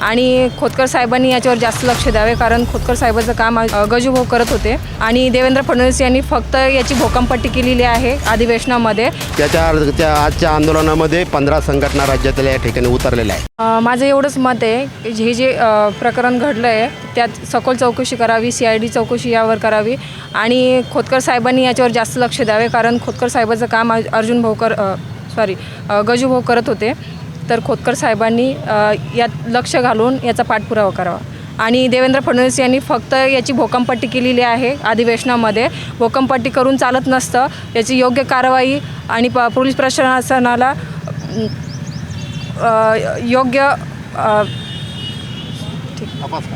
आणि खोतकर साहेबांनी याच्यावर जास्त लक्ष द्यावे कारण खोतकर साहेबाचं काम गजूभाऊ करत होते. आणि देवेंद्र फडणवीस यांनी फक्त याची भोकंपट्टी केलेली आहे अधिवेशनामध्ये. त्याच्या त्या आजच्या आंदोलनामध्ये पंधरा संघटना राज्यातल्या या ठिकाणी उतरलेल्या आहे माझं एवढंच मत आहे की हे जे प्रकरण घडलं आहे त्यात सखोल चौकशी करावी सी आय डी चौकशी यावर करावी आणि खोतकर साहेबांनी याच्यावर जास्त लक्ष द्यावे कारण खोतकर साहेबाचं काम अर्जुन भाऊ कर सॉरी गजू भाऊ करत होते. तर खोतकर साहेबांनी यात लक्ष घालून याचा पाठपुरावा करावा. आणि देवेंद्र फडणवीस यांनी फक्त याची भोकंपट्टी केलेली आहे अधिवेशनामध्ये. भोकंपट्टी करून चालत नसतं. याची योग्य कारवाई आणि प पोलीस प्रशासनाला योग्य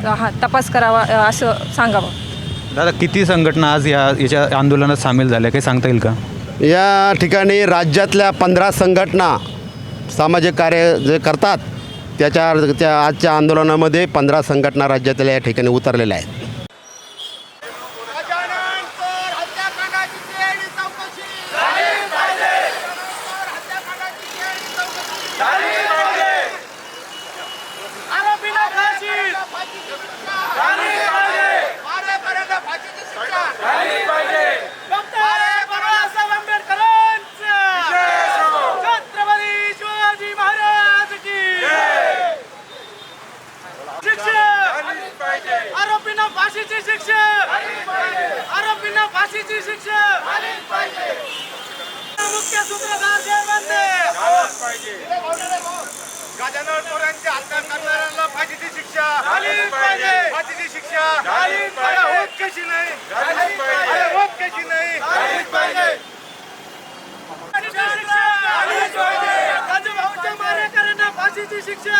हां तपास करावा असं सांगावं. दादा किती संघटना आज या याच्या आंदोलनात सामील झाल्या? काही सांगता येईल का? या ठिकाणी राज्यातल्या पंधरा संघटना सामाजिक कार्य जे करतात त्याच्या त्या आजच्या आंदोलनामध्ये पंधरा संघटना राज्यातल्या या ठिकाणी उतरलेल्या आहेत गजानन फाशीची शिक्षा आरोपींना फाशीची शिक्षा मुख्य सूत्रधार जयवंते गजानन पोरांची हत्या करणाऱ्यांना फाशीची शिक्षा! फाशीची शिक्षा! होत कशी नाही! होत कशी नाही! झाली पाहिजे! भाऊच्या मारेकऱ्यांना फाशीची शिक्षा!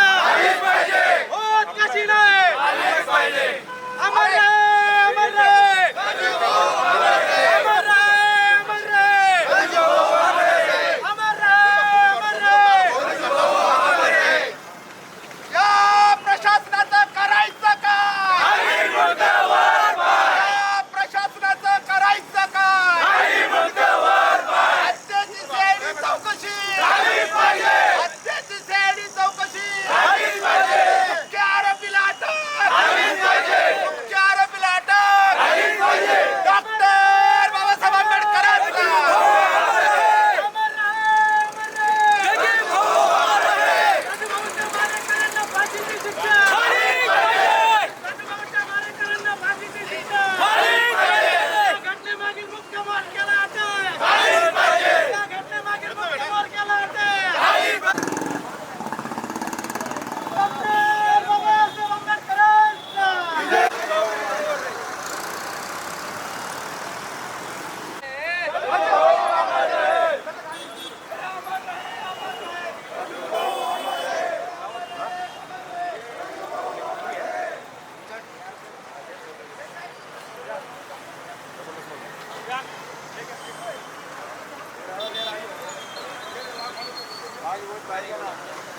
போய் பயங்கரம்